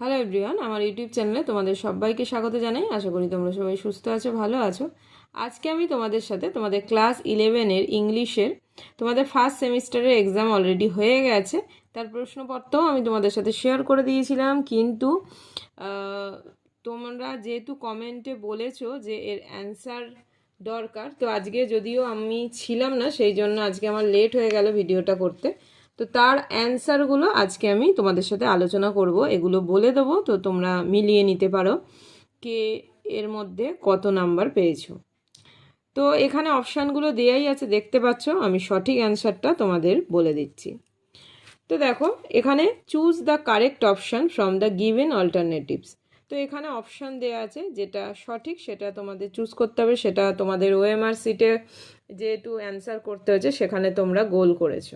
Hello everyone আমার YouTube চ্যানেলে তোমাদের সবাইকে স্বাগত জানাই। আশা করি তোমরা সবাই সুস্থ আছো, ভালো আছো। আজকে আমি তোমাদের সাথে তোমাদের ক্লাস ইলেভেনের ইংলিশের তোমাদের ফার্স্ট সেমিস্টারের এক্সাম অলরেডি হয়ে গেছে। তার প্রশ্নপত্রও আমি তোমাদের সাথে শেয়ার করে দিয়েছিলাম, কিন্তু তোমরা যেহেতু কমেন্টে বলেছ যে এর অ্যান্সার দরকার, তো আজকে যদিও আমি ছিলাম না, সেই জন্য আজকে আমার লেট হয়ে গেল ভিডিওটা করতে। তো তার অ্যান্সারগুলো আজকে আমি তোমাদের সাথে আলোচনা করব, এগুলো বলে দেবো, তো তোমরা মিলিয়ে নিতে পারো কে এর মধ্যে কত নাম্বার পেয়েছ। তো এখানে অপশানগুলো দেয়াই আছে, দেখতে পাচ্ছ, আমি সঠিক অ্যান্সারটা তোমাদের বলে দিচ্ছি। তো দেখো, এখানে choose the correct option from the given alternatives তো এখানে অপশান দেওয়া আছে, যেটা সঠিক, সেটা তোমাদের চুজ করতে হবে, সেটা তোমাদের ওএমআর সিটে যেহেতু অ্যান্সার করতে হয়েছে, সেখানে তোমরা গোল করেছ।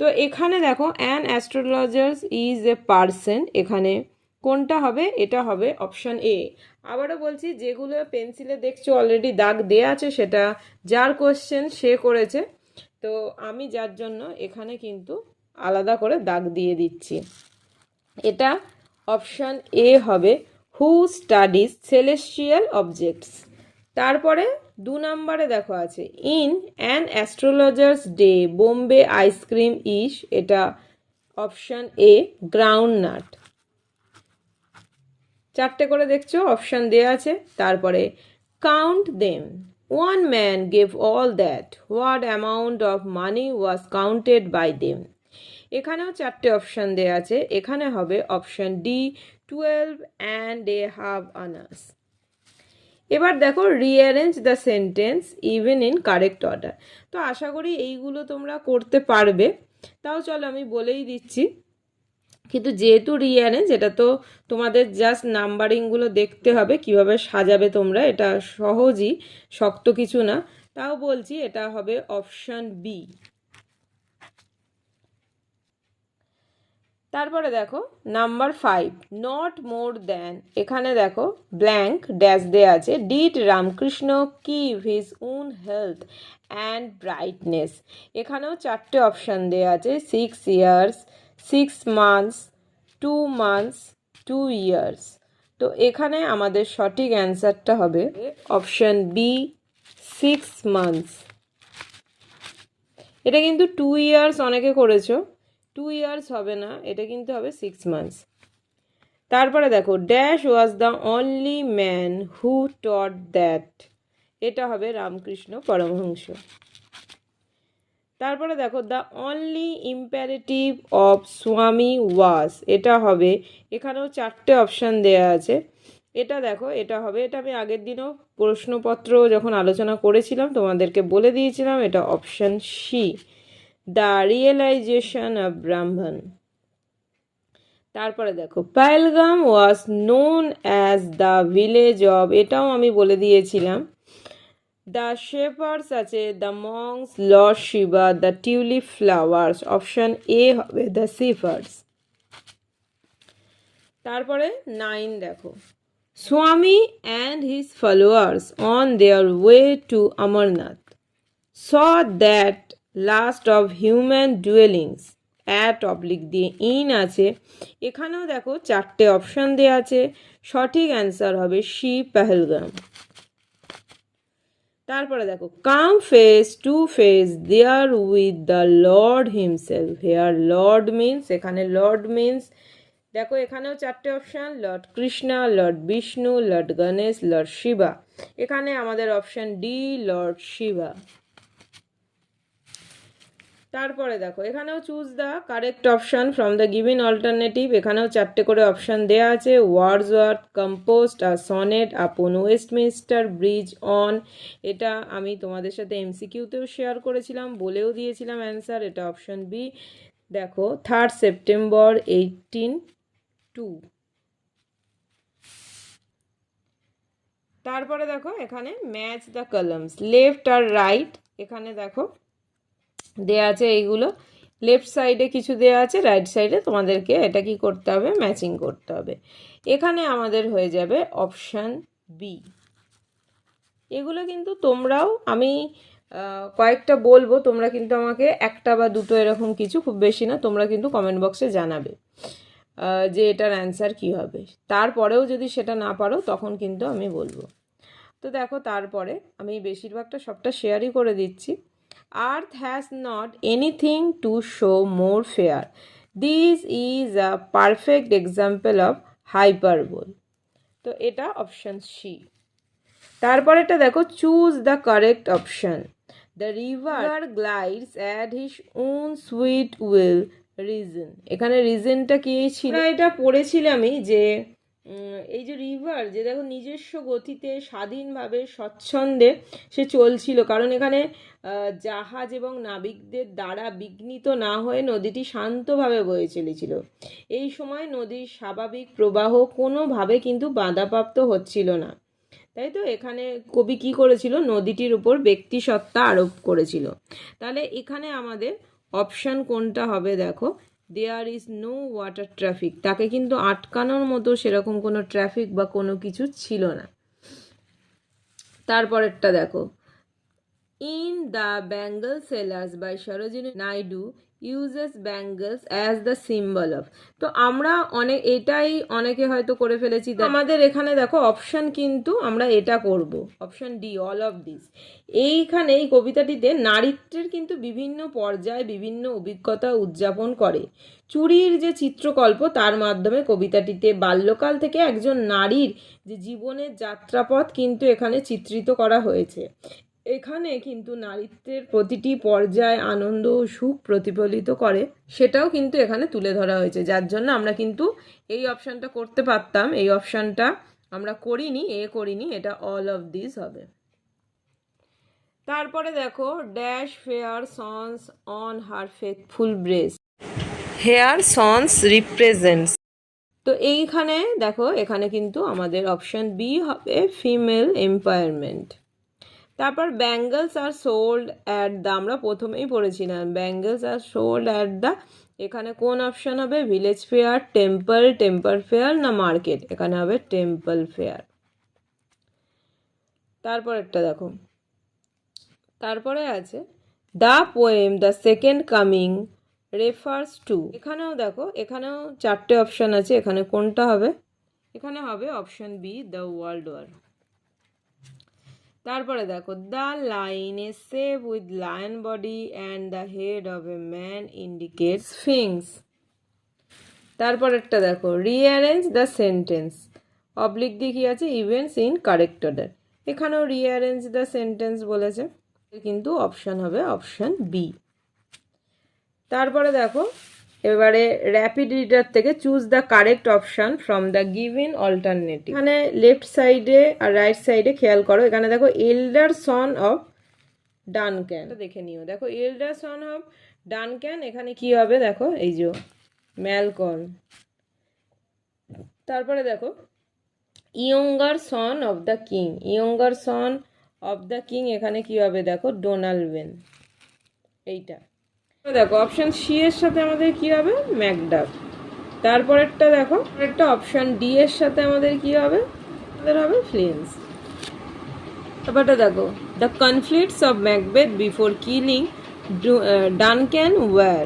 তো এখানে দেখো an astrologers is a person এখানে কোনটা হবে, এটা হবে অপশান এ আবারও বলছি, যেগুলো পেন্সিলে দেখছ অলরেডি দাগ দেয়া আছে, সেটা যার কোশ্চেন সে করেছে। তো আমি যার জন্য এখানে কিন্তু আলাদা করে দাগ দিয়ে দিচ্ছি। এটা অপশান এ হবে। হু স্টাডিজ সেলেস্টিয়াল অবজেক্টস তারপরে দু নম্বরে দেখো আছে in an astrologers day Bombay ice cream is এটা অপশান এ গ্রাউন্ড নাট চারটে করে দেখছ অপশান দেওয়া আছে, তারপরে count them one man gave all that what amount of money was counted by them এখানেও চারটে অপশান দেওয়া আছে, এখানে হবে option D twelve and a half annas এবার দেখো rearrange the sentence even in correct order তো আশা করি এইগুলো তোমরা করতে পারবে। তাও চলো আমি বলেই দিচ্ছি। কিন্তু যেহেতু রিঅ্যারেঞ্জ এটা তো তোমাদের জাস্ট নাম্বারিংগুলো দেখতে হবে, কীভাবে সাজাবে তোমরা, এটা সহজই, শক্ত কিছু না। তাও বলছি, এটা হবে অপশান বি তারপরে দেখো number five not more than এখানে দেখো ব্ল্যাঙ্ক ড্যাশ দেয়া আছে did Ramakrishna give his own health and brightness এখানেও চারটে অপশান দেয়া আছে six years six months two months two years তো এখানে আমাদের সঠিক অ্যান্সারটা হবে অপশান বি সিক্স মান্থস এটা কিন্তু টু ইয়ার্স অনেকে করেছ। টু ইয়ার্স হবে না, এটা কিন্তু হবে সিক্স মান্থস তারপরে দেখো dash was the only man who taught that এটা হবে রামকৃষ্ণ পরমহংস। তারপরে দেখো দ্য অনলি ইম্প্যারেটিভ অফ স্বামী ওয়াজ এটা হবে, এখানেও চারটে অপশান দেয়া আছে। এটা দেখো, এটা হবে, এটা আমি আগের দিনও প্রশ্নপত্র যখন আলোচনা করেছিলাম, তোমাদেরকে বলে দিয়েছিলাম, এটা option C the realisation of Brahman. তারপরে দেখো Pahalgam was known as the village of এটাও আমি বলে দিয়েছিলাম। দ্য শেপার্স আছে, the monks, lord Shiva, the tulip flowers, option A হবে দ্য সিফার্স তারপরে নাইন দেখো, Swami and his followers on their way to Amarnath. Saw that last of human dwellings at oblique দিয়ে in আছে। এখানেও দেখো চারটে option দেওয়া আছে। সঠিক অ্যান্সার হবে শি পেহেলগাম তারপরে দেখো come face to face there with the lord himself here lord means এখানে লর্ড মিন্স দেখো এখানেও চারটে option lord Krishna lord Vishnu lord Ganesh lord Shiva এখানে আমাদের অপশান ডি লর্ড শিবা তারপরে দেখো, এখানেও choose the correct option from the given alternative এখানেও চারটে করে অপশান দেওয়া আছে। Wordsworth composed R sonnet upon Westminster Bridge on এটা আমি তোমাদের সাথে এমসিকিউতেও শেয়ার করেছিলাম, বলেও দিয়েছিলাম অ্যান্সার এটা অপশান বি দেখো থার্ড সেপ্টেম্বর এইটিন টু তারপরে দেখো, এখানে ম্যাচ দ্য কলামস লেফট আর রাইট এখানে দেখো দেয়া আছে এইগুলো। লেফট সাইডে কিছু দেয়া আছে রাইট সাইডে তোমাদেরকে এটা কি করতে হবে? ম্যাচিং করতে হবে। এখানে আমাদের হয়ে যাবে অপশান বি এগুলো কিন্তু তোমরাও, আমি কয়েকটা বলব, তোমরা কিন্তু আমাকে একটা বা দুটো এরকম কিছু, খুব বেশি না, তোমরা কিন্তু কমেন্ট বক্সে জানাবে যে এটার অ্যান্সার কী হবে। তারপরেও যদি সেটা না পারো, তখন কিন্তু আমি বলব। তো দেখো, তারপরে আমি বেশিরভাগটা সবটা শেয়ারই করে দিচ্ছি। Earth has not anything to show more fair this is a perfect example of hyperbole তো এটা অপশান সি তারপরেটা দেখো choose the correct option the river glides at his own sweet will reason এখানে রিজনটা কি ছিল? এটা পড়েছিলামই যে এই যে রিভার যে দেখো নিজস্ব গতিতে, স্বাধীনভাবে, স্বচ্ছন্দে সে চলছিল। কারণ এখানে জাহাজ এবং নাবিকদের দ্বারা বিঘ্নিত না হয়ে নদীটি শান্তভাবে বয়ে চলেছিল। এই সময় নদীর স্বাভাবিক প্রবাহ কোনোভাবে কিন্তু বাধাপ্রাপ্ত হচ্ছিল না। তাই তো এখানে কবি কি করেছিল? নদীটির উপর ব্যক্তি সত্তা আরোপ করেছিল। তাহলে এখানে আমাদের অপশান কোনটা হবে দেখো? There is no water traffic তাকে কিন্তু আটকানোর মতো সেরকম কোনো ট্রাফিক বা কোনো কিছু ছিল না। তারপরেরটা দেখো। In the bangle sellers by Sarojini Naidu uses bangles as the symbol of তো আমরা অনেক, এটাই অনেকে হয়তো করে ফেলেছি। আমাদের এখানে দেখো অপশন কিন্তু আমরা এটা করব। Option D all of this এইখানে এই কবিতাটিতে নারীত্বের কিন্তু বিভিন্ন পর্যায়ে বিভিন্ন অভিজ্ঞতা উদযাপন করে। চুরির যে চিত্রকল্প, তার মাধ্যমে কবিতাটিতে বাল্যকাল থেকে একজন নারীর যে জীবনের যাত্রাপথ কিন্তু এখানে চিত্রিত করা হয়েছে। এখানে কিন্তু নারীত্বের প্রতিটি পর্যায়ে আনন্দ ও সুখ প্রতিফলিত করে। সেটাও কিন্তু এখানে তুলে ধরা হয়েছে। যার জন্য আমরা কিন্তু এই অপশানটা করতে পারতাম। এই অপশানটা আমরা করিনি, এ করিনি, এটা অল অফ দিস হবে। তারপরে দেখো dash fair sons on her faithful breast here sons represents তো এইখানে দেখো, এখানে কিন্তু আমাদের অপশন বি হবে ফিমেল এম্পায়ারমেন্ট তারপর bangles are sold at the আমরা প্রথমেই পড়েছিলাম। Bangles are sold at the এখানে কোন অপশান হবে? Village fair, temple temple fair না মার্কেট? এখানে হবে টেম্পল ফেয়ার। তারপরেরটা দেখো। তারপরে আছে the poem the second coming, refers to. এখানেও দেখো, এখানেও চারটে অপশান আছে, এখানে কোনটা হবে? এখানে হবে option B the world war. তারপরে দেখো the line a save with lion body and the head of a man indicates sphinx তারপরেরটা দেখো রিঅ্যারেঞ্জ দ্য সেন্টেন্স অবলিক দিয়ে কি আছে? ইভেন্টস ইন কারেক্ট অর্ডার এখানেও রিঅ্যারেঞ্জ দ্য সেন্টেন্স বলেছে, কিন্তু অপশান হবে অপশান বি তারপরে দেখো এবারে র্যাপিড রিডার থেকে choose the correct option from the given alternative এখানে লেফট সাইডে আর রাইট সাইডে খেয়াল করো, এখানে দেখো এল্ডার সন অফ ডানক্যান দেখে নিও, দেখো এল্ডার সন অফ ডানক্যান এখানে কি হবে দেখো, এই যে ম্যালকন তারপরে দেখো younger son of the king younger son of the king এখানে কি হবে দেখো ডোনাল্ড বেন এইটা। দেখো অপশান সি এর সাথে আমাদের কি হবে? ম্যাকডাফ তারপরেরটা দেখো একটা অপশান ডি এর সাথে আমাদের কি হবে? আমাদের হবে ফ্লিন্স তারপরটা দেখো the conflicts of Macbeth before killing Duncan war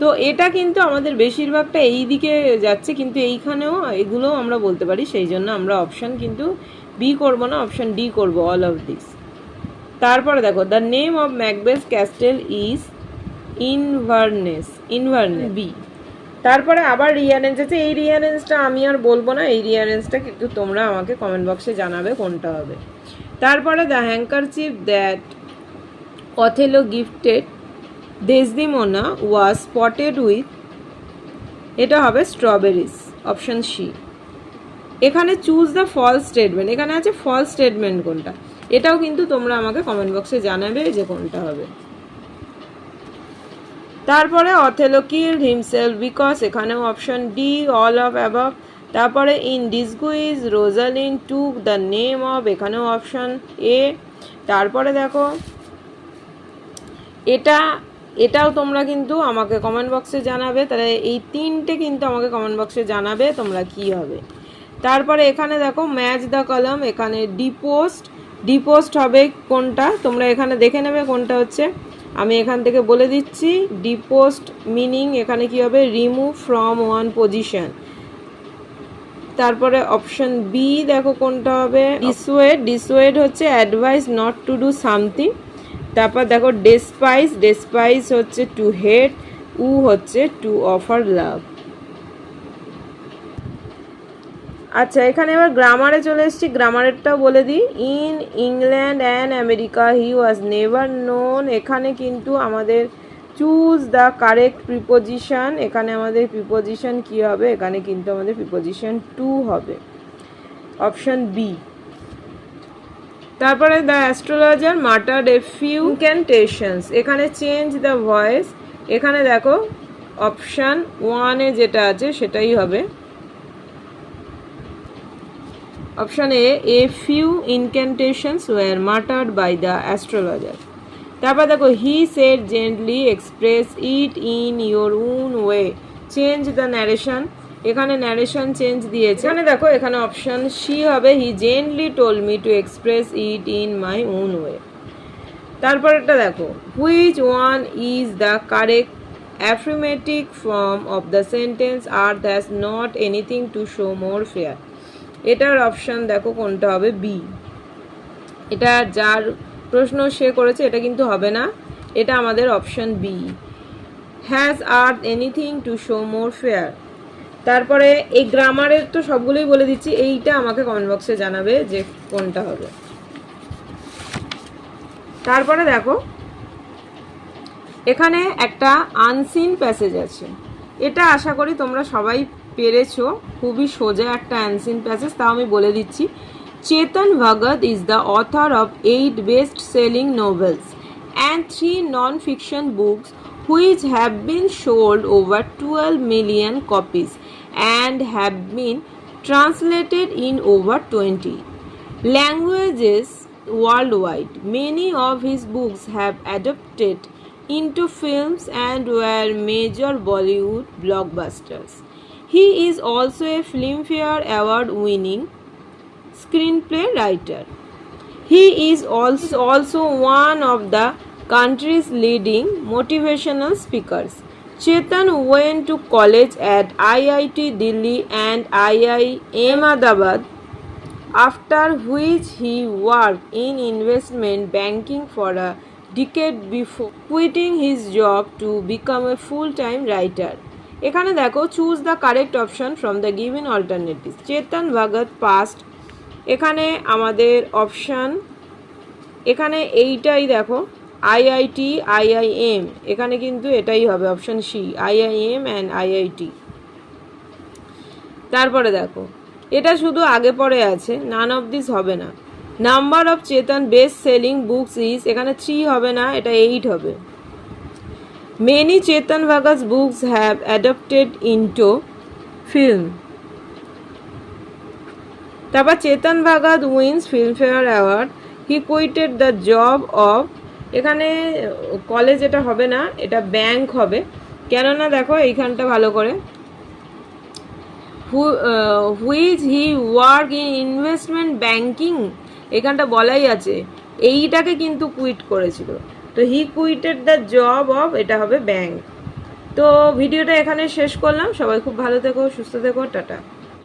তো এটা কিন্তু আমাদের বেশিরভাগটা এই দিকে যাচ্ছে, কিন্তু এইখানেও এগুলোও আমরা বলতে পারি, সেই জন্য আমরা অপশান কিন্তু বি করব না অপশান ডি করব অল অফ দিস তারপরে দেখো the name of Macbeth castle is Inverness Inverness B. তারপরে আবার রিয়ারেঞ্জ আছে। এই রিয়ারেঞ্জটা আমি আর বলব না। এই রিয়ারেঞ্জটা কিন্তু তোমরা আমাকে কমেন্ট বক্সে জানাবে কোনটা হবে। তারপরে the handkerchief that Othello gifted Desdemona was spotted with এটা হবে স্ট্রবেরিজ অপশন সি এখানে চুজ দ্য ফলস স্টেটমেন্ট এখানে আছে ফলস স্টেটমেন্ট কোনটা। এটাও কিন্তু তোমরা আমাকে কমেন্ট বক্সে জানাবে যে কোনটা হবে। তারপরে অথেলো কিল হিমসেলফ, বিকজ এখানেও option D, all of above. তারপরে in disguise, Rosalind took the name of, এখানেও অপশন এ। তারপরে দেখো, এটা, এটাও তোমরা কিন্তু আমাকে কমেন্ট বক্সে জানাবে। তাহলে এই তিনটে কিন্তু আমাকে কমেন্ট বক্সে জানাবে তোমরা কি হবে। তারপরে এখানে দেখো ম্যাচ দ্য কলম এখানে ডিপোস্ট ডিপোস্ট হবে কোনটা? তোমরা এখানে দেখে নেবে কোনটা হচ্ছে। আমি এখান থেকে বলে দিচ্ছি ডিপোস্ট মিনিং এখানে কি হবে? রিমুভ ফ্রম ওয়ান পজিশন তারপরে অপশন বি দেখো কোনটা হবে? ডিসওয়েড ডিসওয়েড হচ্ছে advise not to do something তারপর দেখো ডেসপাইস ডেসপাইস হচ্ছে টু হেড উ হচ্ছে টু অফার লাভ আচ্ছা এখানে এবার গ্রামারে চলে এসেছি। গ্রামারেরটাও বলে দিই। In England and America he was never known এখানে কিন্তু আমাদের চুজ দ্য কারেক্ট প্রিপোজিশন এখানে আমাদের প্রিপোজিশন কি হবে? এখানে কিন্তু আমাদের প্রিপোজিশন টু হবে। অপশন বি তারপরে the astrologer mutter a few incantations এখানে চেঞ্জ দ্য ভয়েস এখানে দেখো অপশান ওয়ানে যেটা আছে, সেটাই হবে। Option A a few incantations were muttered by the astrologer তারপর দেখো he said gently express it in your own way change the narration এখানে ন্যারেশন চেঞ্জ দিয়েছে। এখানে দেখো, এখানে অপশন সি হবে he gently told me to express it in my own way তারপর তারপরেরটা দেখো which one is the correct affirmative form of the sentence R that's not anything to show more fair এটার option দেখো কোনটা হবে B এটা যার প্রশ্ন সে করেছে, এটা কিন্তু হবে না। এটা আমাদের option B has R anything to show more fair তারপরে এই গ্রামারের তো সবগুলোই বলে দিচ্ছি, এইটা আমাকে কমেন্ট বক্সে জানাবে যে কোনটা হবে। তারপরে দেখো, এখানে একটা আনসিন প্যাসেজ আছে। এটা আশা করি তোমরা সবাই পেরেছ? খুবই সোজা একটা অ্যানসিন প্যাসেজ তাও আমি বলে দিচ্ছি। Chetan Bhagat is the author of eight best selling novels and three non fiction books which have been sold over twelve million copies and have been translated in over twenty languages worldwide many of his books have adopted into films and were major Bollywood blockbusters He is also a Filmfare Award winning screenplay writer. He is also, also one of the country's leading motivational speakers. Chetan went to college at IIT Delhi and IIM Ahmedabad, after which he worked in investment banking for a decade before quitting his job to become a full-time writer. এখানে দেখো choose the correct option from the given alternative Chetan Bhagat past এখানে আমাদের option এখানে এইটাই দেখো IIT IIM এখানে কিন্তু এটাই হবে option C IIM and IIT তারপরে দেখো, এটা শুধু আগে পরে আছে নান অফ দিস হবে না। Number of Chetan best selling books is এখানে থ্রি হবে না, এটা এইট হবে। Many Chetan Bhagat's books have adapted into film তারপর Chetan Bhagat wins Filmfare award he quitted the job of এখানে কলেজ এটা হবে না, এটা ব্যাংক হবে। কেননা দেখো এইখানটা ভালো করে। Which he work in investment banking এখানটা বলাই আছে। এইটাকে কিন্তু কুইট করেছিল। তো he quitted the job of এটা হবে ব্যাংক তো ভিডিওটা এখানে শেষ করলাম। সবাই খুব ভালো থেকো, সুস্থ থেকো, টাটা।